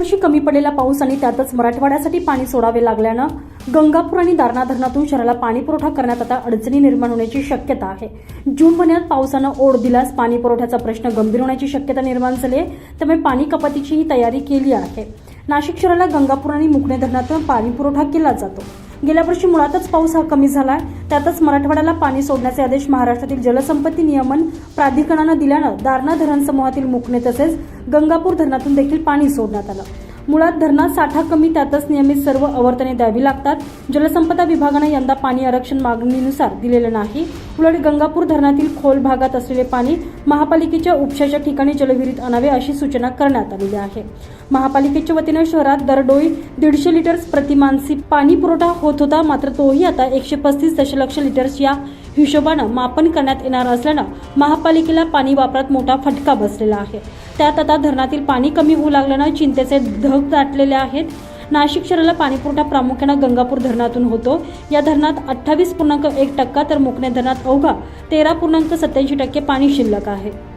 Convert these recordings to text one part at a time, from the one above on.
वर्षी कमी पडलेला पाऊस आणि त्यातच मराठवाड्यासाठी पाणी सोडावे लागल्यानं गंगापूर आणि दारणा धरणातून शहराला पाणी पुरवठा करण्यात आता अडचणी निर्माण होण्याची शक्यता आहे. जून महिन्यात पावसानं ओढ दिल्यास पाणी पुरवठ्याचा प्रश्न गंभीर होण्याची शक्यता निर्माण झाली आहे. त्यामुळे पाणी कपातीचीही तयारी केली आहे. नाशिक शहराला गंगापूर आणि मुकणे धरणातून पाणी पुरवठा केला जातो. गेल्या वर्षी मुळातच पाऊस हा कमी झालाय. त्यातच मराठवाड्याला पाणी सोडण्याचे आदेश महाराष्ट्रातील जलसंपत्ती नियमन प्राधिकरणानं दिल्यानं दारणा धरण समूहातील मुकणे तसेच गंगापूर धरणातून देखील पाणी सोडण्यात आलं. मुळात धरणात साठा कमी त्यातच नियमित सर्व आवर्तने द्यावी लागतात. जलसंपदा विभागानं यंदा पाणी आरक्षण मागणीनुसार दिलेलं नाही. उलट गंगापूर धरणातील खोल भागात असलेले पाणी महापालिकेच्या उपशाच्या ठिकाणी जलविहिरीत आणावे अशी सूचना करण्यात आलेली आहे. महापालिकेच्या वतीनं शहरात दरडोई दीडशे लिटर्स प्रतिमानसी पाणी पुरवठा होत होता मात्र तोही आता एकशे पस्तीस दशलक्ष लिटर्स या हिशोबानं मापन करण्यात येणार असल्यानं महापालिकेला पाणी वापरात मोठा फटका बसलेला आहे. त्यात आता धरणातील पाणी कमी होऊ लागल्यानं चिंतेचे धग दाटलेले आहेत. नाशिक शहराला पाणीपुरवठा प्रामुख्यानं गंगापूर धरणातून होतो. या धरणात अठ्ठावीस पूर्णांक एक टक्का तर मुकणे धरणात अवघा तेरा पूर्णांक सत्याऐंशी टक्के पाणी शिल्लक आहे.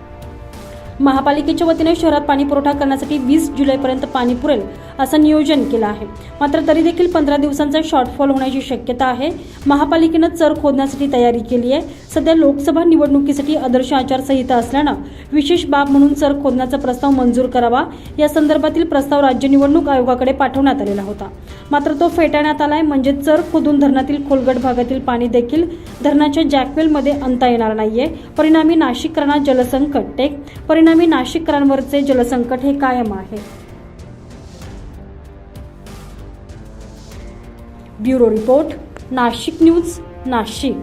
महापालिकेच्या वतीने शहरात पाणी पुरवठा करण्यासाठी वीस जुलैपर्यंत पाणी पुरेल असं नियोजन केलं आहे. मात्र तरी देखील पंधरा दिवसांचा शॉर्टफॉल होण्याची शक्यता आहे. महापालिकेनं चर खोदण्यासाठी तयारी केली आहे. सध्या लोकसभा निवडणुकीसाठी आदर्श आचारसंहिता असल्यानं विशेष बाब म्हणून चर खोदण्याचा प्रस्ताव मंजूर करावा. या संदर्भातील प्रस्ताव राज्य निवडणूक आयोगाकडे पाठवण्यात आलेला होता. मात्र तो फेटाळण्यात आलाय. म्हणजे चर खोदून धरणातील खोलगट भागातील पाणी देखील धरणाच्या जॅकवेलमध्ये आणता येणार नाहीये. परिणामी नाशिककरणा जलसंकट टेक परिणामी नाशिककरांवरचे जलसंकट हे कायम आहे. Bureau report Nashik news Nashik.